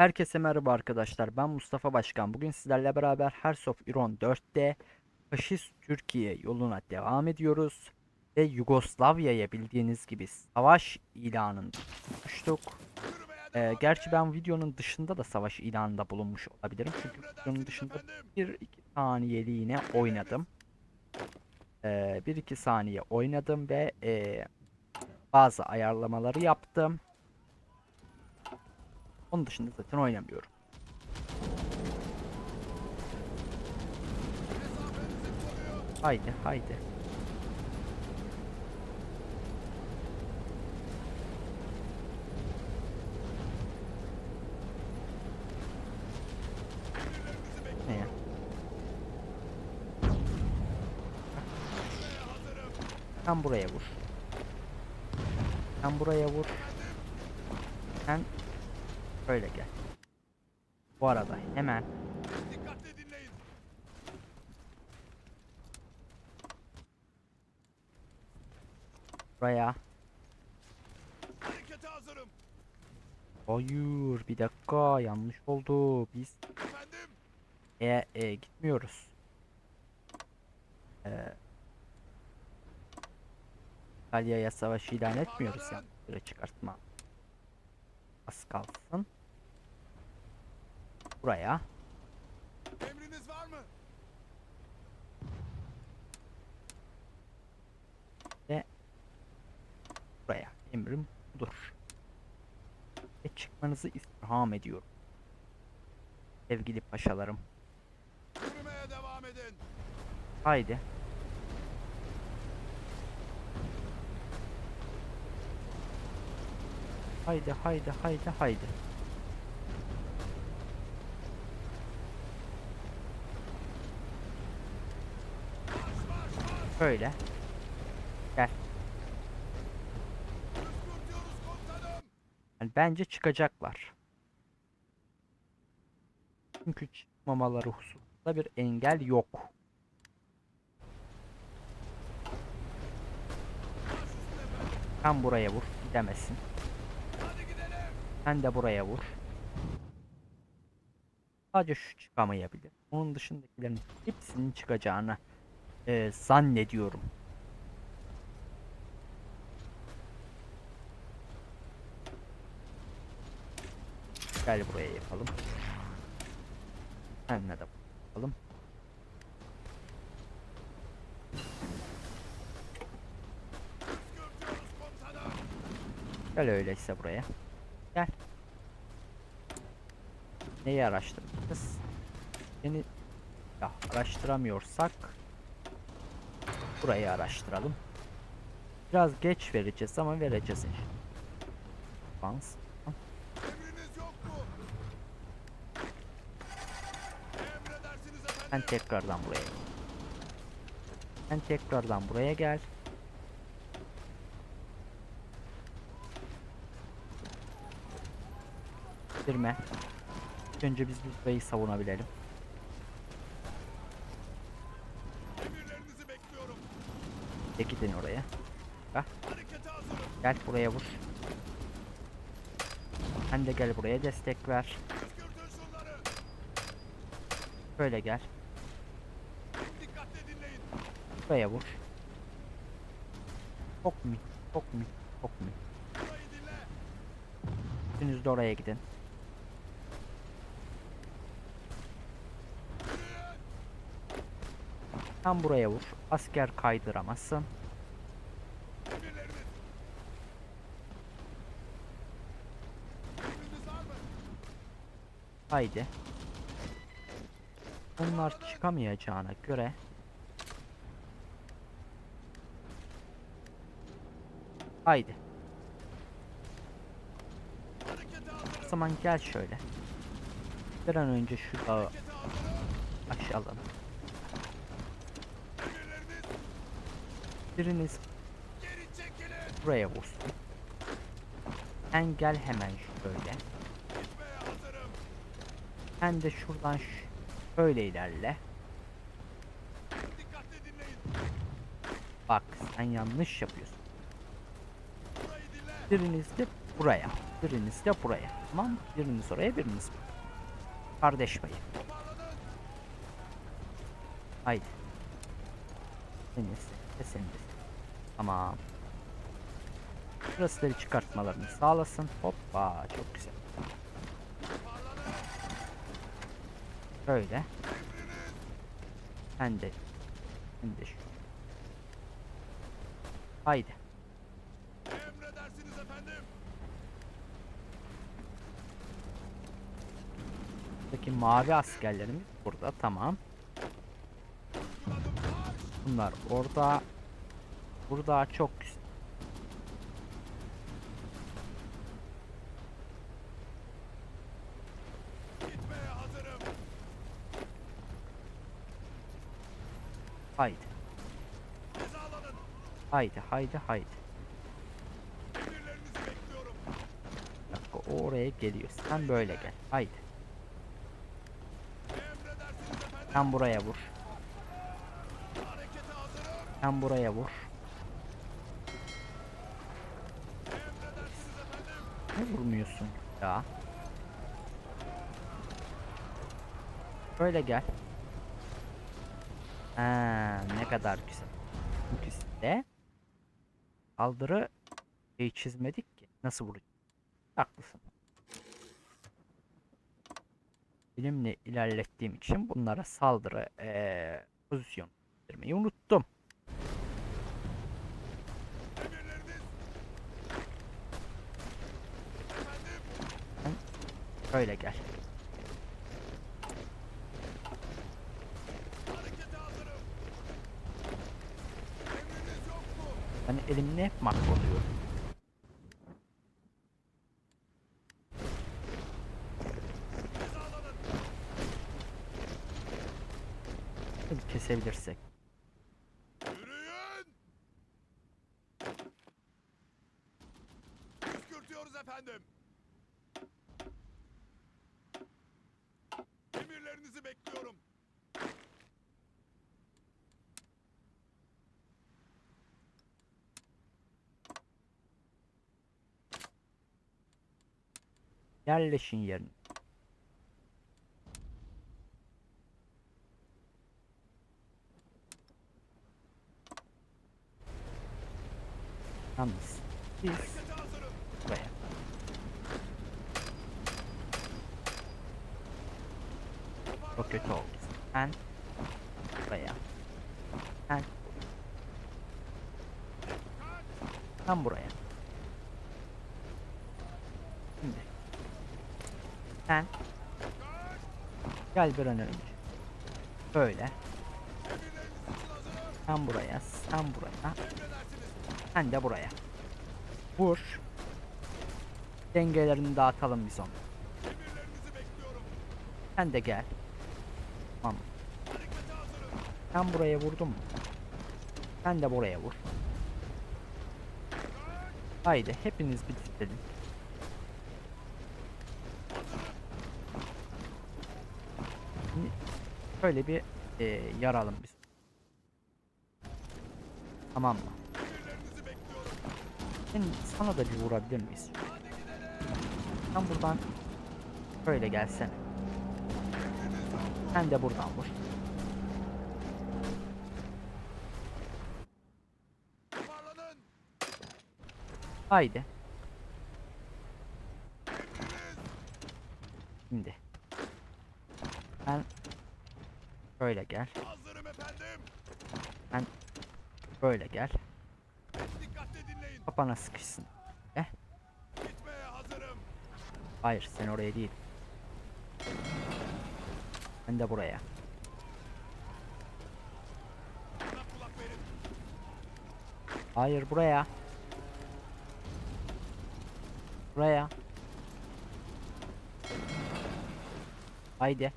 Herkese merhaba arkadaşlar. Ben Mustafa Başkan. Bugün sizlerle beraber Hearts of Iron 4'te faşist Türkiye yoluna devam ediyoruz. Ve Yugoslavya'ya bildiğiniz gibi savaş ilanında bulmuştuk. Ee, gerçi ben videonun dışında da savaş ilanında bulunmuş olabilirim. Çünkü videonun dışında bir iki saniyeliğine oynadım. Ee, bir iki saniye oynadım ve ee, bazı ayarlamaları yaptım. Onun dışında zaten oynamıyorum. Haydi haydi. Ne? Sen buraya vur. Sen buraya vur. Sen Böyle gel. Bu arada hemen buraya. Hayır bir dakika yanlış oldu. Biz Efendim. e, e gitmiyoruz. E, İtalya'ya savaş ilan etmiyoruz yani. Böyle çıkartma. Az kalsın. Buraya. Emriniz var mı? Buraya. Emrim budur. Ve çıkmanızı istirham ediyorum. Sevgili paşalarım. Yürümeye devam edin. Haydi. Haydi haydi haydi haydi. Böyle. Gel. Yani bence çıkacaklar. Çünkü çıkmamaları hususunda bir engel yok. Sen buraya vur, gidemesin. Sen de buraya vur. Sadece şu çıkamayabilir. Onun dışındakilerin hepsinin çıkacağını eee, zannediyorum. Gel buraya yapalım. Senle de yapalım. Gel öyleyse buraya. Gel. Neyi araştıracağız? Seni ya araştıramıyorsak burayı araştıralım. Biraz geç vereceğiz ama vereceğiz. Bans. Sen tekrardan buraya. Sen tekrardan buraya gel. İlk Önce biz bu burayı savunabilelim. De gidin oraya. Bak. Gel buraya vur. Sen de gel buraya destek ver. Böyle gel. Buraya vur. Çok mu? Çok mu? Çok mu? Burayı dinle. Üçünüz de oraya gidin. Sen buraya vur. Asker kaydıramazsın. Haydi. Onlar çıkamayacağına göre Haydi. O zaman gel şöyle. Bir an önce şu dağı Harekete Biriniz buraya vursun. Sen gel hemen şöyle. Sen de şuradan şöyle ilerle. Bak sen yanlış yapıyorsun. Biriniz de buraya. Biriniz de buraya. Tamam? Biriniz oraya biriniz buraya. Kardeş payı. Haydi. Seniz de. Tamam. Burasıları çıkartmalarını sağlasın. Hoppa çok güzel. Böyle. Sen de. Sen de şu. Haydi. Emredersiniz efendim. Buradaki mavi askerlerimiz burada. Tamam. Bunlar orada. Burada çok güzel. Haydi. Haydi haydi haydi. Dakika oraya geliyor. Sen böyle gel. Haydi. Sen buraya vur. Sen buraya vur. Ne vurmuyorsun ya? Böyle gel. Ha, ne kadar güzel. Çünkü de saldırı şey çizmedik ki. Nasıl vuracağız? Haklısın. Bilimle ilerlettiğim için bunlara saldırı eee pozisyon vermeyi unuttum. Emirleriniz. Efendim. Böyle gel. Ben elimle hep. Hadi kesebilirsek. Yerleşin yerine. Yalnız biz Harekete hazırım. buraya. Çok kötü oldu. Sen buraya. Sen sen buraya. Şimdi sen gel bir an önce. Böyle. Sen buraya, sen buraya, sen de buraya. Vur. Dengelerini dağıtalım biz onu. Sen de gel. Tamam. Sen buraya vurdun mu? Sen de buraya vur. Haydi hepiniz bir dizilin. Şimdi Şöyle bir e, yaralım biz. Tamam mı? Şimdi sana da bir vurabilir miyiz? Sen buradan şöyle gelsene. Sen de buradan vur. Haydi. Şimdi. Sen şöyle gel. Hazırım efendim. Böyle gel. Dikkatle dinleyin. Kafana sıkışsın. Gitmeye hazırım. Hayır sen oraya değil. Sen de buraya. Hayır buraya. Buraya. Haydi.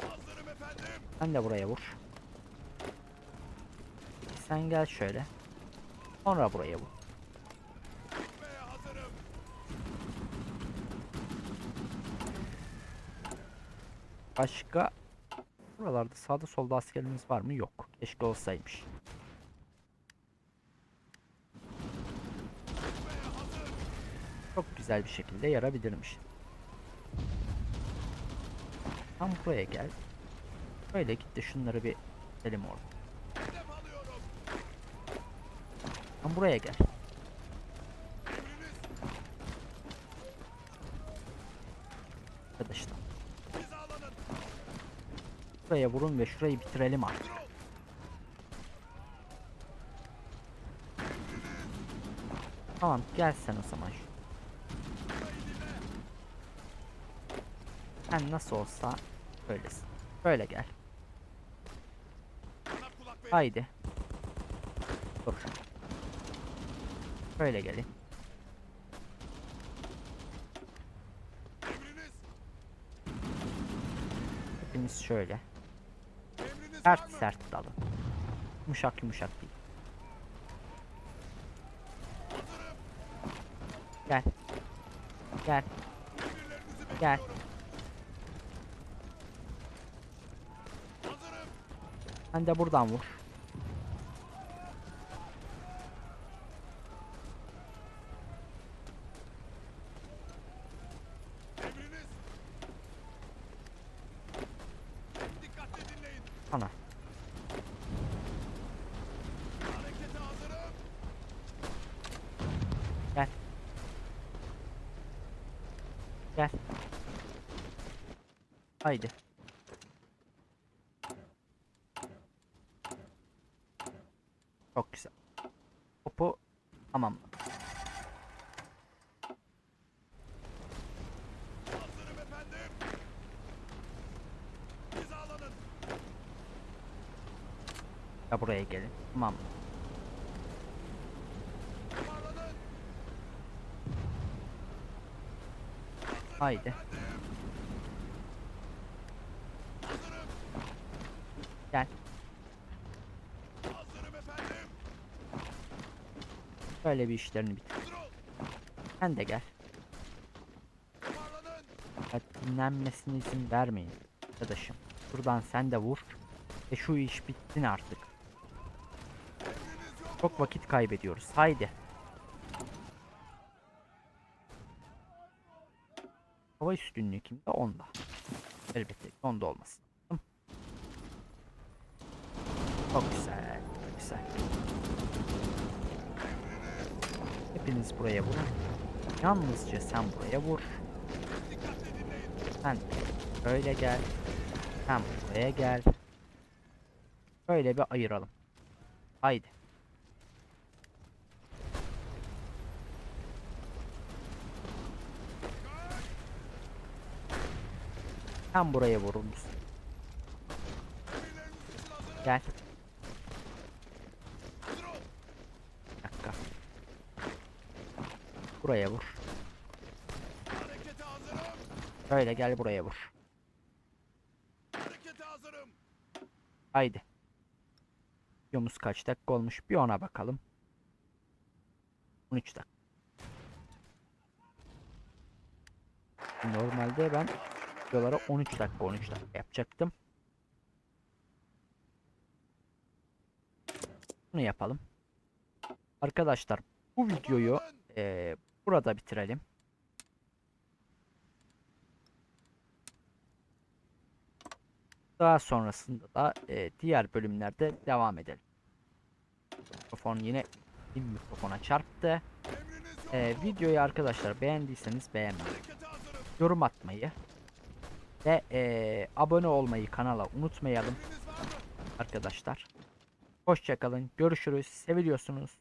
Hazırım efendim. Sen de buraya vur. Sen gel şöyle. Sonra buraya vur. Başka buralarda sağda solda askerimiz var mı? Yok. Keşke olsaymış. Çok güzel bir şekilde yarabilirmiş. Tam buraya gel. Böyle git de şunları bir elim orada. Tam buraya gel. Arkadaşlar. Buraya vurun ve şurayı bitirelim artık. Tamam gel sen o zaman. Sen nasıl olsa öylesin. Böyle gel. Haydi. Dur. Böyle gelin. Emriniz. Hepiniz şöyle. Sert sert dalın. Yumuşak yumuşak değil. Gel. Gel. Gel. Sen de buradan vur. Emriniz. Dikkatle dinleyin. Ana. Harekete hazırım. Gel. Gel. Haydi. Çok güzel. Topu tamam. Ya buraya gelin. Tamam. Haydi. Gel. Böyle bir işlerini bitir. Sen de gel. Ya dinlenmesine izin vermeyin. Arkadaşım. Buradan sen de vur. Ve şu iş bitsin artık. Çok vakit kaybediyoruz. Haydi. Hava üstünlüğü kimde? Onda. Elbette onda olmasın. Çok güzel. Çok güzel. Hepiniz buraya vurun. Yalnızca sen buraya vur. Sen böyle gel. Sen buraya gel. Böyle bir ayıralım. Haydi. Sen buraya hazırım. Gel. Hazır ol. Bir dakika. Buraya vur. Böyle gel buraya vur. Haydi. Videomuz kaç dakika olmuş bir ona bakalım. 13 dakika. Normalde ben videolara 13 dakika 13 dakika yapacaktım. Bunu yapalım. Arkadaşlar bu videoyu Toparlanın. Burada bitirelim. Daha sonrasında da eee, diğer bölümlerde devam edelim. Mikrofon yine bir mikrofona çarptı. Eee, videoyu arkadaşlar beğendiyseniz beğenmeyi, yorum atmayı ve eee, abone olmayı kanala unutmayalım arkadaşlar. Hoşçakalın. Görüşürüz. Seviliyorsunuz.